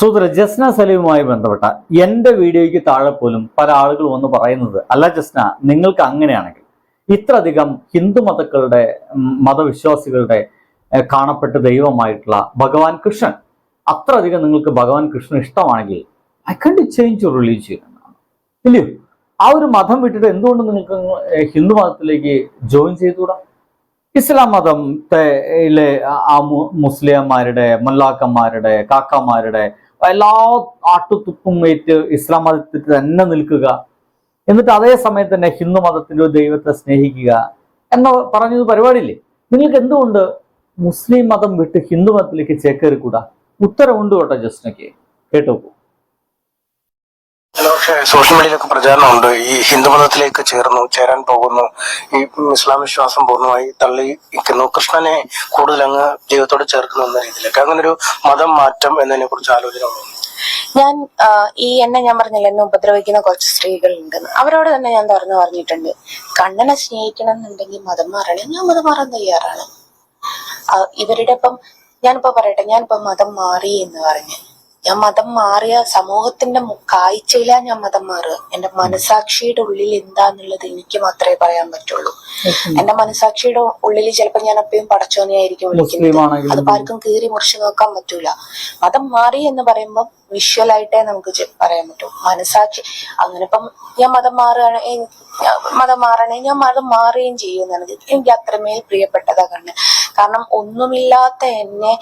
സുഹൃത്തുക്കളെ ജസ്ന സലീമുമായി ബന്ധപ്പെട്ട എന്റെ വീഡിയോയ്ക്ക് താഴെ പോലും പല ആളുകൾ വന്ന് പറയുന്നത് അല്ല ജസ്ന നിങ്ങൾക്ക് അങ്ങനെയാണെങ്കിൽ ഇത്രയധികം ഹിന്ദു മതക്കളുടെ മതവിശ്വാസികളുടെ കാണപ്പെട്ട ദൈവമായിട്ടുള്ള ഭഗവാൻ കൃഷ്ണൻ അത്രയധികം നിങ്ങൾക്ക് ഭഗവാൻ കൃഷ്ണൻ ഇഷ്ടമാണെങ്കിൽ ഐ കണ്ട് ചേഞ്ച് യുവർ റിലീജിയൻ എന്നാണ് ഇല്ലയോ ആ ഒരു മതം വിട്ടിട്ട് എന്തുകൊണ്ട് നിങ്ങൾക്ക് ഹിന്ദു മതത്തിലേക്ക് ജോയിൻ ചെയ്തുകൂടാ? ഇസ്ലാം മതത്തിലെ ആ മുസ്ലിംമാരുടെ മുല്ലാക്കന്മാരുടെ കാക്കമാരുടെ എല്ലാ ആട്ടുതുപ്പും ഏറ്റ് ഇസ്ലാം മതത്തിൽ തന്നെ നിൽക്കുക. എന്നിട്ട് അതേ സമയത്ത് തന്നെ ഹിന്ദു മതത്തിന്റെ ഒരു ദൈവത്തെ സ്നേഹിക്കുക എന്ന പറഞ്ഞത് പരിപാടിയില്ലേ? നിങ്ങൾക്ക് എന്തുകൊണ്ട് മുസ്ലിം മതം വിട്ട് ഹിന്ദു മതത്തിലേക്ക് ചേക്കേറിക്കൂടാ? ഉത്തരവുണ്ട് കേട്ടോ ജസ്നയ്ക്ക് കേട്ടോ? പക്ഷേ സോഷ്യൽ മീഡിയയിലൊക്കെ പ്രചാരണമുണ്ട്. ഈ ഹിന്ദു മതത്തിലേക്ക് ചേർന്നു ചേരാൻ പോകുന്നു ഈ ഇസ്ലാം വിശ്വാസം പൂർണമായി തള്ളി നിൽക്കുന്നു കൃഷ്ണനെ കൂടുതൽ അങ്ങ് ദൈവത്തോട് ചേർക്കുന്നു എന്ന രീതിയിലൊക്കെ. അങ്ങനെ ഒരു മതം മാറ്റം എന്നതിനെ കുറിച്ച് ആലോചന ഞാൻ ഈ എന്നെ ഞാൻ പറഞ്ഞില്ല എന്നെ ഉപദ്രവിക്കുന്ന കുറച്ച് സ്ത്രീകളുണ്ട്. അവരോട് തന്നെ ഞാൻ തുറന്നു പറഞ്ഞിട്ടുണ്ട്. കണ്ണനെ സ്നേഹിക്കണം എന്നുണ്ടെങ്കിൽ മതം മാറണേ. ഞാൻ മതം മാറാൻ തയ്യാറാണ്. ഇവരുടെ ഇപ്പം ഞാനിപ്പോ പറയട്ടെ ഞാനിപ്പോ മതം മാറി എന്ന് പറഞ്ഞ്. ഞാൻ മതം മാറിയ സമൂഹത്തിന്റെ കാഴ്ചയിലാ ഞാൻ മതം മാറുക. എന്റെ മനസാക്ഷിയുടെ ഉള്ളിൽ എന്താന്നുള്ളത് എനിക്ക് മാത്രമേ പറയാൻ പറ്റുള്ളൂ. എന്റെ മനസാക്ഷിയുടെ ഉള്ളിൽ ചിലപ്പോൾ ഞാൻ എപ്പോഴും പടച്ചോനെയായിരിക്കും വിളിക്കുന്നത്. അത് ആർക്കും കീറി മുറിച്ച് നോക്കാൻ പറ്റൂല. മതം മാറി എന്ന് പറയുമ്പോൾ വിഷ്വൽ ആയിട്ടേ നമുക്ക് പറയാൻ പറ്റൂ. മനസാക്ഷി അങ്ങനെ ഇപ്പം ഞാൻ മതം മാറുകയാണ് മതം മാറണേ ഞാൻ മതം മാറുകയും ചെയ്യുന്നതാണ് എനിക്ക് എനിക്ക് അത്രമേൽ പ്രിയപ്പെട്ടതാ കണ്ണ്. കാരണം ഒന്നുമില്ലാത്ത എന്നെ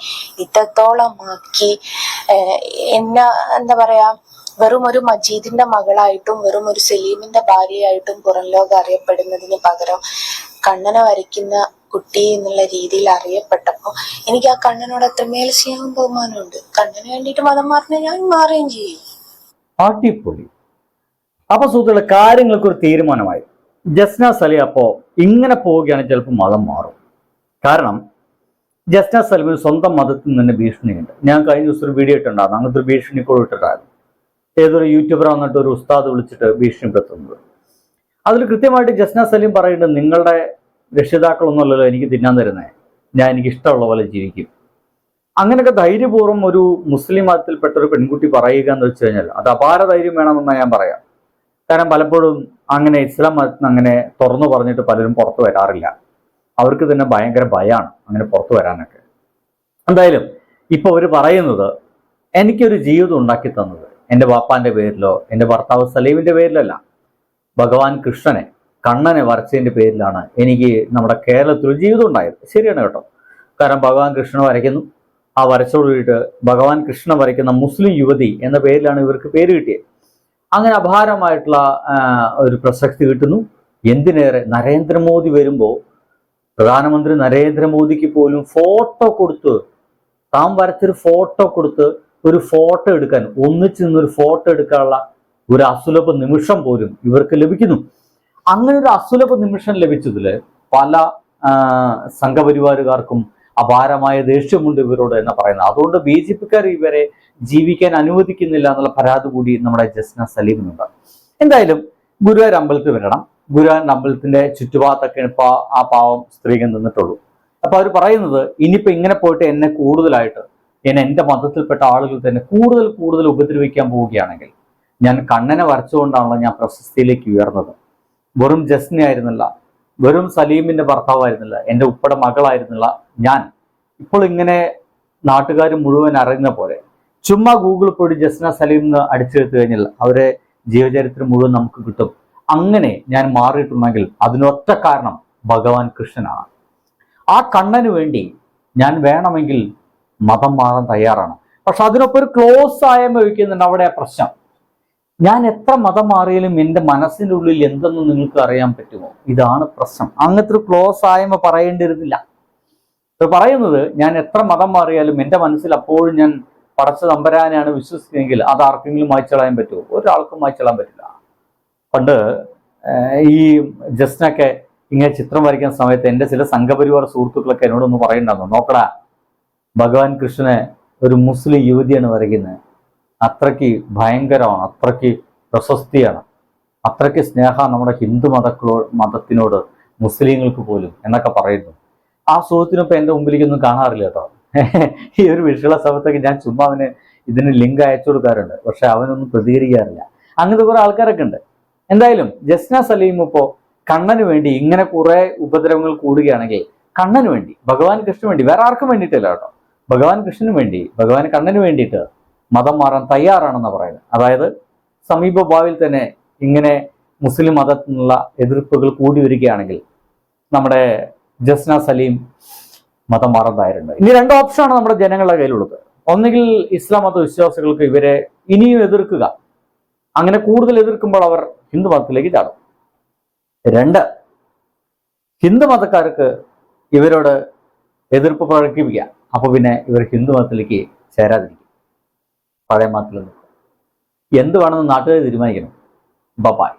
ഇത്രത്തോളമാക്കി. എന്ന എന്നെ എന്താ പറയാ വെറും ഒരു മജീദിന്റെ മകളായിട്ടും വെറും ഒരു സലീമിന്റെ ഭാര്യയായിട്ടും പുറം ലോകം അറിയപ്പെടുന്നതിന് പകരം കണ്ണനെ വരയ്ക്കുന്ന കുട്ടി എന്നുള്ള രീതിയിൽ അറിയപ്പെട്ടപ്പോ എനിക്ക് ആ കണ്ണനോട് അത്രമേൽ സ്നേഹവും ബഹുമാനമുണ്ട് കണ്ണന് വേണ്ടിയിട്ട് മതം മാറിനെ ഞാൻ മാറുകയും ചെയ്യും. അപ്പൊ സുഹൃത്തുക്കളെ കാര്യങ്ങൾക്ക് ഒരു തീരുമാനമായി. ജസ്ന സലി അപ്പോ ഇങ്ങനെ പോവുകയാണെങ്കിൽ ചിലപ്പോൾ മതം മാറും. കാരണം ജസ്ന സലിമിന് സ്വന്തം മതത്തിൽ നിന്ന് ഭീഷണിയുണ്ട്. ഞാൻ കഴിഞ്ഞ ദിവസം ഒരു വീഡിയോ ഇട്ടുണ്ടായിരുന്നു. അങ്ങനത്തെ ഒരു ഭീഷണി കൂടെ ഇട്ടിട്ടായിരുന്നു ഏതൊരു യൂട്യൂബർ വന്നിട്ട് ഒരു ഉസ്താദ് വിളിച്ചിട്ട് ഭീഷണിപ്പെടുത്തുന്നത് അതിൽ കൃത്യമായിട്ട് ജസ്ന സലീം പറയുന്നുണ്ട് നിങ്ങളുടെ രക്ഷിതാക്കളൊന്നുമല്ലല്ലോ എനിക്ക് തിന്നാൻ തരുന്നത് ഞാൻ എനിക്ക് ഇഷ്ടമുള്ള പോലെ ജീവിക്കും. അങ്ങനെയൊക്കെ ധൈര്യപൂർവം ഒരു മുസ്ലിം മതത്തിൽപ്പെട്ട ഒരു പെൺകുട്ടി പറയുക എന്ന് വെച്ച് കഴിഞ്ഞാൽ അത് അപാര ധൈര്യം വേണമെന്നാണ് ഞാൻ പറയാം. കാരണം പലപ്പോഴും അങ്ങനെ ഇസ്ലാം മതത്തിന് അങ്ങനെ തുറന്നു പറഞ്ഞിട്ട് പലരും പുറത്തു വരാറില്ല. അവർക്ക് തന്നെ ഭയങ്കര ഭയമാണ് അങ്ങനെ പുറത്തു വരാനൊക്കെ. എന്തായാലും ഇപ്പൊ അവർ പറയുന്നത് എനിക്കൊരു ജീവിതം ഉണ്ടാക്കി തന്നത് എന്റെ വാപ്പാന്റെ പേരിലോ എന്റെ ഭർത്താവ് സലീമിന്റെ പേരിലല്ല. ഭഗവാൻ കൃഷ്ണനെ കണ്ണനെ വരച്ചതിന്റെ പേരിലാണ് എനിക്ക് നമ്മുടെ കേരളത്തിൽ ജീവിതം ഉണ്ടായത്. ശരിയാണ് കേട്ടോ. കാരണം ഭഗവാൻ കൃഷ്ണൻ വരയ്ക്കുന്നു. ആ വരച്ചോടുകൂടിയിട്ട് ഭഗവാൻ കൃഷ്ണൻ വരയ്ക്കുന്ന മുസ്ലിം യുവതി എന്ന പേരിലാണ് ഇവർക്ക് പേര് കിട്ടിയത്. അങ്ങനെ അപാരമായിട്ടുള്ള ഒരു പ്രസക്തി കിട്ടുന്നു. എന്തിനേറെ നരേന്ദ്രമോദി വരുമ്പോൾ പ്രധാനമന്ത്രി നരേന്ദ്രമോദിക്ക് പോലും ഫോട്ടോ കൊടുത്ത് താൻ വരച്ചൊരു ഫോട്ടോ കൊടുത്ത് ഒരു ഫോട്ടോ എടുക്കാൻ ഒന്നിച്ചു നിന്നൊരു ഫോട്ടോ എടുക്കാനുള്ള ഒരു അസുലഭ നിമിഷം പോലും ഇവർക്ക് ലഭിക്കുന്നു. അങ്ങനെ ഒരു അസുലഭ നിമിഷം ലഭിച്ചതിൽ പല സംഘപരിവാരുകാർക്കും അപാരമായ ദേഷ്യമുണ്ട് ഇവരോട് എന്ന് പറയുന്നത്. അതുകൊണ്ട് ബി ജെ പിക്കാർ ഇവരെ ജീവിക്കാൻ അനുവദിക്കുന്നില്ല എന്നുള്ള പരാതി കൂടി നമ്മുടെ ജസ്ന സലീമിനുണ്ട്. എന്തായാലും ഗുരുവായൂർ അമ്പലത്തിൽ വരണം. ഗുരുവായൂർ അമ്പലത്തിന്റെ ചുറ്റുഭാഗത്തൊക്കെ ഇപ്പൊ ആ പാവം സ്ത്രീകൾ നിന്നിട്ടുള്ളൂ. അപ്പൊ അവർ പറയുന്നത് ഇനിയിപ്പോ ഇങ്ങനെ പോയിട്ട് എന്നെ കൂടുതലായിട്ട് എന്നെ എന്റെ മതത്തിൽപ്പെട്ട ആളുകൾ തന്നെ കൂടുതൽ കൂടുതൽ ഉപദ്രവിക്കാൻ പോവുകയാണെങ്കിൽ ഞാൻ കണ്ണനെ വരച്ചുകൊണ്ടാണല്ലോ ഞാൻ പ്രശസ്തിയിലേക്ക് ഉയർന്നത്. വെറും ജസ്നി ആയിരുന്നില്ല വെറും സലീമിന്റെ ഭർത്താവായിരുന്നില്ല എന്റെ ഉപ്പയുടെ മകളായിരുന്നില്ല ഞാൻ. ഇപ്പോൾ ഇങ്ങനെ നാട്ടുകാർ മുഴുവൻ അറിയുന്ന പോലെ ചുമ്മാ ഗൂഗിൾ പോയി ജസ്ന സലീം എന്ന് അടിച്ചെടുത്തു കഴിഞ്ഞാൽ അവരെ ജീവചരിത്രം മുഴുവൻ നമുക്ക് കിട്ടും. അങ്ങനെ ഞാൻ മാറിയിട്ടുണ്ടെങ്കിൽ അതിനൊറ്റ കാരണം ഭഗവാൻ കൃഷ്ണനാണ്. ആ കണ്ണന് വേണ്ടി ഞാൻ വേണമെങ്കിൽ മതം മാറാൻ തയ്യാറാണ്. പക്ഷെ അതിനൊപ്പം ഒരു ക്ലോസ് ആയ വയ്ക്കുന്നുണ്ട് അവിടെ പ്രശ്നം. ഞാൻ എത്ര മതം മാറിയാലും എന്റെ മനസ്സിന്റെ ഉള്ളിൽ എന്തെന്ന് നിങ്ങൾക്ക് അറിയാൻ പറ്റുമോ? ഇതാണ് പ്രശ്നം. അങ്ങനത്തെ ഒരു ക്ലോസ് ആയമ പറയേണ്ടിയിരുന്നില്ല. പറയുന്നത് ഞാൻ എത്ര മതം മാറിയാലും എന്റെ മനസ്സിൽ അപ്പോഴും ഞാൻ പടച്ച തമ്പരാനാണ് വിശ്വസിക്കുന്നതെങ്കിൽ അത് ആർക്കെങ്കിലും മായ്ച്ചളയാൻ പറ്റുമോ? ഒരാൾക്കും മായ്ച്ചളാൻ പറ്റില്ല. പണ്ട് ഈ ജസ്റ്റിനൊക്കെ ഇങ്ങനെ ചിത്രം വരയ്ക്കുന്ന സമയത്ത് എന്റെ ചില സംഘപരിവാർ സുഹൃത്തുക്കളൊക്കെ എന്നോടൊന്ന് പറയുന്നുണ്ടായിരുന്നു നോക്കടാ ഭഗവാൻ കൃഷ്ണനെ ഒരു മുസ്ലിം യുവതിയാണ് വരയ്ക്കുന്നത്. അത്രയ്ക്ക് ഭയങ്കരമാണ് അത്രയ്ക്ക് പ്രശസ്തിയാണ് അത്രയ്ക്ക് സ്നേഹ നമ്മുടെ ഹിന്ദു മതക്കളോ മതത്തിനോട് മുസ്ലിങ്ങൾക്ക് പോലും എന്നൊക്കെ പറയുന്നു. ആ സുഹൃത്തിനൊപ്പം എന്റെ മുമ്പിലേക്കൊന്നും കാണാറില്ല കേട്ടോ. ഈ ഒരു വിഷുള്ള സമയത്തൊക്കെ ഞാൻ ചുമ്മാ അവന് ഇതിന് ലിങ്ക് അയച്ചു കൊടുക്കാറുണ്ട് പക്ഷെ അവനൊന്നും പ്രതികരിക്കാറില്ല. അങ്ങനത്തെ കുറെ ആൾക്കാരൊക്കെ ഉണ്ട്. എന്തായാലും ജസ്ന സലീം ഇപ്പോ കണ്ണന് വേണ്ടി ഇങ്ങനെ കുറെ ഉപദ്രവങ്ങൾ കൂടുകയാണെങ്കിൽ കണ്ണന് വേണ്ടി ഭഗവാൻ കൃഷ്ണന് വേണ്ടി വേറെ ആർക്കും വേണ്ടിയിട്ടില്ല കേട്ടോ. ഭഗവാൻ കൃഷ്ണന് വേണ്ടി ഭഗവാൻ കണ്ണന് വേണ്ടിയിട്ട് മതം മാറാൻ തയ്യാറാണെന്നാണ് പറയുന്നത്. അതായത് സമീപ ഭാവിയിൽ തന്നെ ഇങ്ങനെ മുസ്ലിം മതത്തിനുള്ള എതിർപ്പുകൾ കൂടി വരികയാണെങ്കിൽ നമ്മുടെ ജസ്ന സലീം മതം തയ്യാറുണ്ട്. ഇനി രണ്ട് ഓപ്ഷനാണ് നമ്മുടെ ജനങ്ങളുടെ കയ്യിലുള്ളത്. ഒന്നുകിൽ ഇസ്ലാം മത വിശ്വാസികൾക്ക് ഇവരെ ഇനിയും എതിർക്കുക. അങ്ങനെ കൂടുതൽ എതിർക്കുമ്പോൾ അവർ ഹിന്ദു മതത്തിലേക്ക് ചാടും. രണ്ട് ഹിന്ദു മതക്കാർക്ക് ഇവരോട് എതിർപ്പ് പ്രകടിപ്പിക്കുക. അപ്പോൾ പിന്നെ ഇവർ ഹിന്ദു മതത്തിലേക്ക് ചേരാതിരിക്കും. പഴയ മതത്തിൽ എന്ത് വേണമെന്ന് നാട്ടുകാർ തീരുമാനിക്കണം. ബബായ്